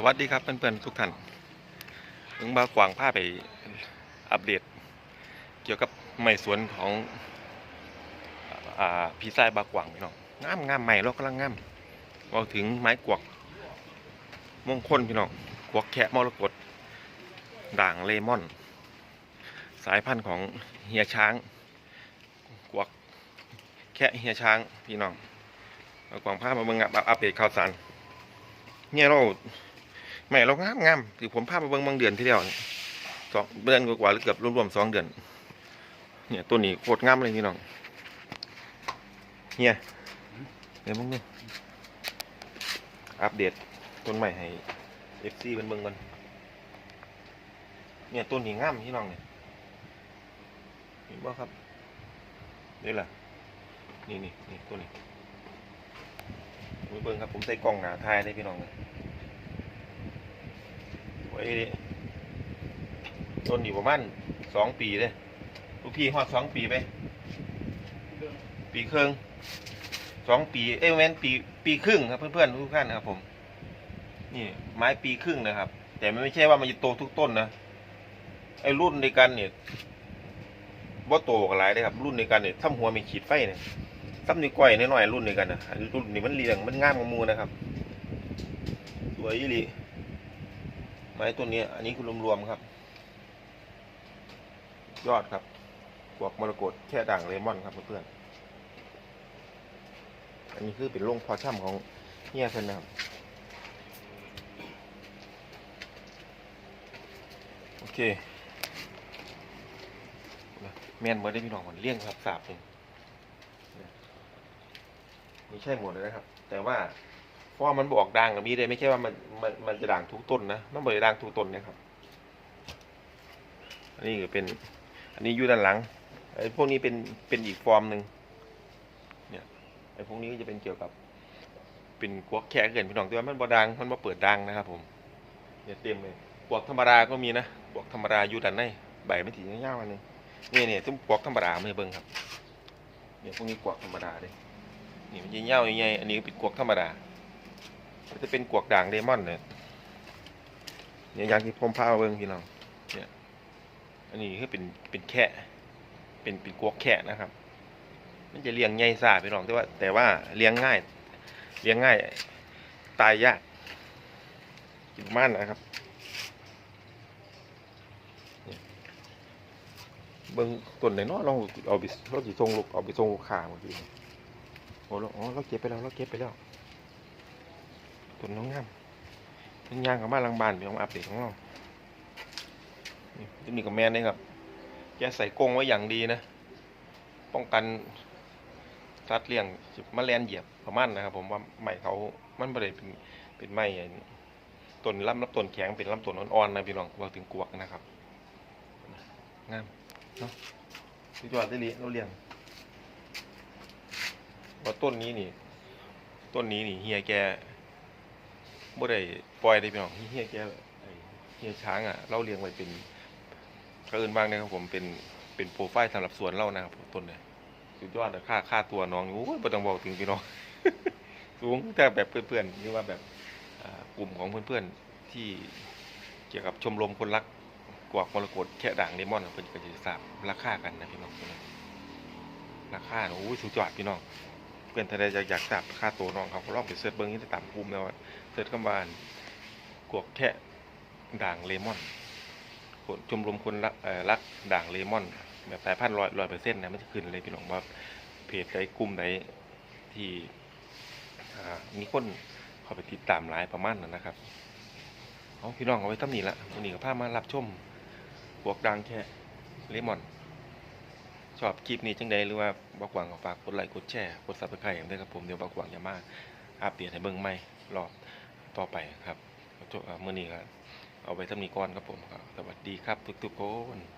สวัสดีครับเพื่อนๆทุกท่านถึงบากวางผ้าไปอัปเดต เกี่ยวกับไม้สวนของอพี่ชายบากวางพี่น้องงามงามใหม่เรากำลังงามเราถึงไม้กวกมงคลพี่น้องกวกแคะมรกตด่างเลมอน สายพันธุ์ของเฮียช้างกวกแคะเฮียช้างพี่น้องบากวางผ้ามาเบิ่งอัปเดตข่าวสารเนี่ยเรา แม่เรางามงามที่ผมพามาเบิ่งบางเดือนที่แล้วนี่สองเดือนกว่าๆหรือเกือบรวมๆสองเดือน เนี่ยตัวนี้โคตรงามเลยพี่น้องเนี่ยเดี๋ยวมึงดูอัปเดตต้นใหม่ให้เอฟซีเป็นเบิ่งกันเนี่ยต้นนี้งามพี่น้องเนี่ยเห็นบ่ครับนี่แหละนี่นี่นี่ตัวนี้ไปเบิ่งครับผมใส่กล้องหนาถ่ายเลยพี่น้องเลย ว้ดิต้นอยู่ประมาณสองปีเลยลูกพี่ฮอดสองปีไป ปีครึ่งสองปีเอ้ยแม่นปีปีครึ่งครับเพื่อนๆทุกท่านนะครับ ผม นี่ ไม้ปีครึ่งนะครับ แต่มันไม่ใช่ว่ามันจะโตทุกต้นนะไอ้รุ่นในกันเนี่ยบ่าโตกันหลายเลยครับ รุ่นในกันเนี่ยถ้าหัวมีขีดไฟเนี่ยซ้ำนิ้วก้อยน้อยๆรุ่นในกันนะรุ่นนี้มันเรียงมันงามกว่าหมูนะครับ สวยอีหลี ไม้ตัวนี้ อันนี้คือรวมๆครับ ยอดครับบวกมรกตแค่ด่างเลมอนครับเพื่อนๆอันนี้คือเป็นโรงพอช่ำของเฮียเพิ่นนะครับโอเคแม่นเมื่อได้พี่น้องมันเลี้ยงครับสาบเลยไม่ใช่หมดเลยนะครับ แต่ว่า ราะว่ามันบอกดังกับมีเลยไม่ใช่ว่ามันมันมันจะด่างทุกต้นนะมันไม่ได้ด่างทุกต้นนะครับ อันนี้ก็เป็น อันนี้อยู่ด้านหลังไอ้พวกนี้เป็นเป็นอีกฟอร์มหนึ่งเนี่ยไอ้พวกนี้ก็จะเป็นเกี่ยวกับ เป็นกวกแค่เกินพี่น้องแต่ว่ามันบ่ดังมันบ่เปิดดังนะครับ ผมเนี่ยเต็มเลยกวกธรรมดาก็มีนะกวกธรรมดาอยู่ด้านในใบไม่ถี่ยาวๆอันหนึงนี่เนี่ยต้องกวกธรรมดาไม่เบิ่งครับเนี่ยพวกนี้กวกธรรมดาเลยนี่มันจะเง่าใหญ่อันนี้เป็นกวกธรรมดา มันจะเป็นกวกด่างเลมอนเนี่ยเนี่ยอย่างที่ผมพามาเบิ่งพี่น้องเนี่ยอันนี้คือเป็นเป็นแค่เป็นเป็นกวกแค่นะครับ มันจะเลี้ยงใหญ่ซาพี่น้องแต่ว่า แต่ว่าเลี้ยงง่าย เลี้ยงง่าย ตายยากกินมันนะครับเนี่ยบิ่งต้นไหนเนาะเราเอาไปเราสิส่งลูกเอาไปส่งลูกค้าเมื่อกี้โอ้เราอ๋อเราเก็บไปแล้วเราเก็บไปแล้ว ต้นน้องงามเป็นยางกับบ้านลังบานเดี๋ยวมาอัปเดตของเราตัวนี้กับแมนนี่ครับแกใส่กรงไว้อย่างดีนะ ป้องกันสัตว์เลี้ยงสิมลนเหยียบประมาณนะครับ ผมว่าไม้เขามันไม่ได้เป็นเป็นไม้ไอ้นี่ต้นลำรับต้นแข็งเป็นลำต้นอ่อนๆนะพี่น้องว่าถึงกวกนะครับงามเนาะสุดยอดได้เลยเราเลี้ยงว่าต้นนี้นี่ ต้นนี้นี่เฮียแก บ่ได้ปล่อยได้พี่น้องเฮียแกไอ้เฮียช้างอะเราเลี้ยงไว้เป็นก็อื่นบ้างนะครับผมเป็นเป็นโปรไฟล์สำหรับสวนเรานะครับต้นเนี่ยสุดยอดค่าค่าตัวน้องโอ้ยบ่ต้องบอกถึงพี่น้อง สูงแต่แบบเพื่อนๆหรือว่าแบบกลุ่มของเพื่อนๆที่เกี่ยวกับชมรมคนรักกวากมรกตแค่ด่างเลมอนเพิ่นก็จะทราบราคากันนะพี่น้องราคาโอ้ยสุดยอดพี่น้อง เพื่อนทนายอยากทราบค่าตัวน้องเขาก็ลองไปเสิร์ชเบิ้งที่ตามภูมิแล้วเสิร์ชคำว่ากวกแค่ด่างเลมอนคนชมรมคนรักรักด่างเลมอนแบบสายพันธุ์ร้อยร้อยเปอร์เซ็นต์นะไมันจะขึ้นเลยพี่น้องว่าเพจใดกลุ่มใดที่มีคนเข้าไปติดตามหลายประมาณนั้นนะครับเอาพี่น้องเอาไว้ตั้งนี้ละวันนี้ก็พามารับชมกวกด่างแค่เลมอน ชอบคลิปนี้จังใดหรือว่าบักหวังก็ฝากกดไลค์กดแชร์กดซับสไครต์ด้วยครับผมเดี๋ยวบักหวังจะมาอัปเดตให้เบิ่งใหม่รอบต่อไปครับจบเมื่อนี้ก็เอาไว้ทำนี้ก่อนครับผมสวัสดีครับทุกๆคน